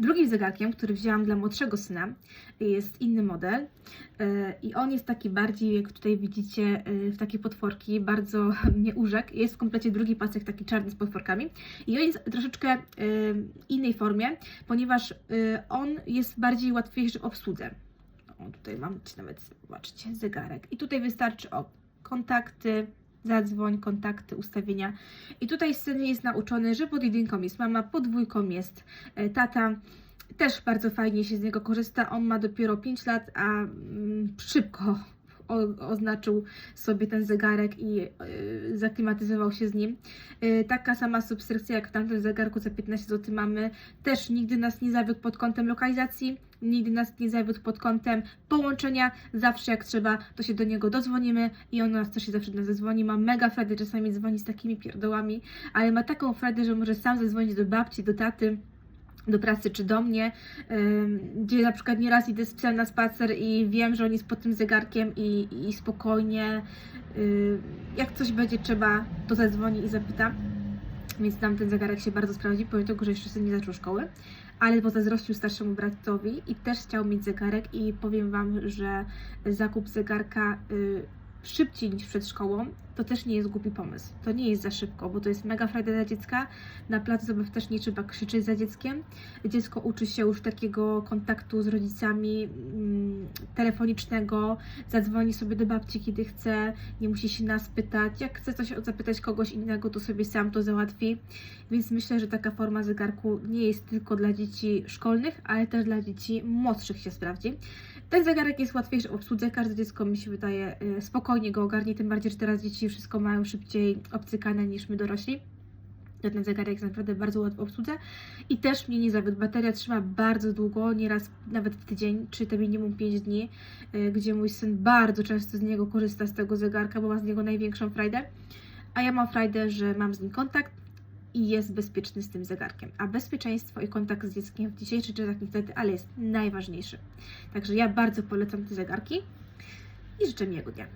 Drugim zegarkiem, który wzięłam dla młodszego syna, jest inny model e, i on jest taki bardziej, jak tutaj widzicie, e, w takie potworki, bardzo mnie urzekł. Jest w komplecie drugi pasek taki czarny z potworkami i on jest troszeczkę e, innej formie, ponieważ on jest bardziej łatwiejszy w obsłudze. O, tutaj mam nawet, zobaczcie, zegarek. I tutaj wystarczy o kontakty, zadzwoń, kontakty, ustawienia. I tutaj syn jest nauczony, że pod jedynką jest mama, pod dwójką jest e, tata. Też bardzo fajnie się z niego korzysta. On ma dopiero 5 lat, a mm, szybko o, oznaczył sobie ten zegarek i y, zaklimatyzował się z nim. Y, taka sama subskrypcja jak w tamtym zegarku za 15 zł mamy. Też nigdy nas nie zawiódł pod kątem lokalizacji, nigdy nas nie zawiódł pod kątem połączenia. Zawsze jak trzeba, to się do niego dodzwonimy i on nas też się zawsze do nas zadzwoni. Ma mega frajdę, czasami dzwoni z takimi pierdołami, ale ma taką frajdę, że może sam zadzwonić do babci, do taty do pracy czy do mnie, gdzie na przykład nieraz idę z psem na spacer i wiem, że on jest pod tym zegarkiem i, i spokojnie, jak coś będzie trzeba, to zadzwoni i zapyta. Więc tam ten zegarek się bardzo sprawdzi, pomimo tego, że jeszcze syn nie zaczął szkoły, ale bo zazdrościł starszemu bratowi i też chciał mieć zegarek i powiem Wam, że zakup zegarka y, szybciej niż przed szkołą, to też nie jest głupi pomysł. To nie jest za szybko, bo to jest mega frajda dla dziecka. Na placu zabaw też nie trzeba krzyczeć za dzieckiem. Dziecko uczy się już takiego kontaktu z rodzicami mm, telefonicznego, zadzwoni sobie do babci, kiedy chce, nie musi się nas pytać. Jak chce coś zapytać kogoś innego, to sobie sam to załatwi. Więc myślę, że taka forma zegarku nie jest tylko dla dzieci szkolnych, ale też dla dzieci młodszych się sprawdzi. Ten zegarek jest łatwiejszy w obsłudze, każde dziecko mi się wydaje y, spokojnie go ogarnie, tym bardziej, że teraz dzieci wszystko mają szybciej obcykane niż my dorośli. Ten zegarek jest naprawdę bardzo łatwy w obsłudze i też mnie nie zawiódł. Bateria trzyma bardzo długo, nieraz nawet w tydzień, czy to minimum 5 dni, y, gdzie mój syn bardzo często z niego korzysta z tego zegarka, bo ma z niego największą frajdę. A ja mam frajdę, że mam z nim kontakt i jest bezpieczny z tym zegarkiem. A bezpieczeństwo i kontakt z dzieckiem w dzisiejszych czasach niestety, ale jest najważniejszy. Także ja bardzo polecam te zegarki i życzę miłego dnia.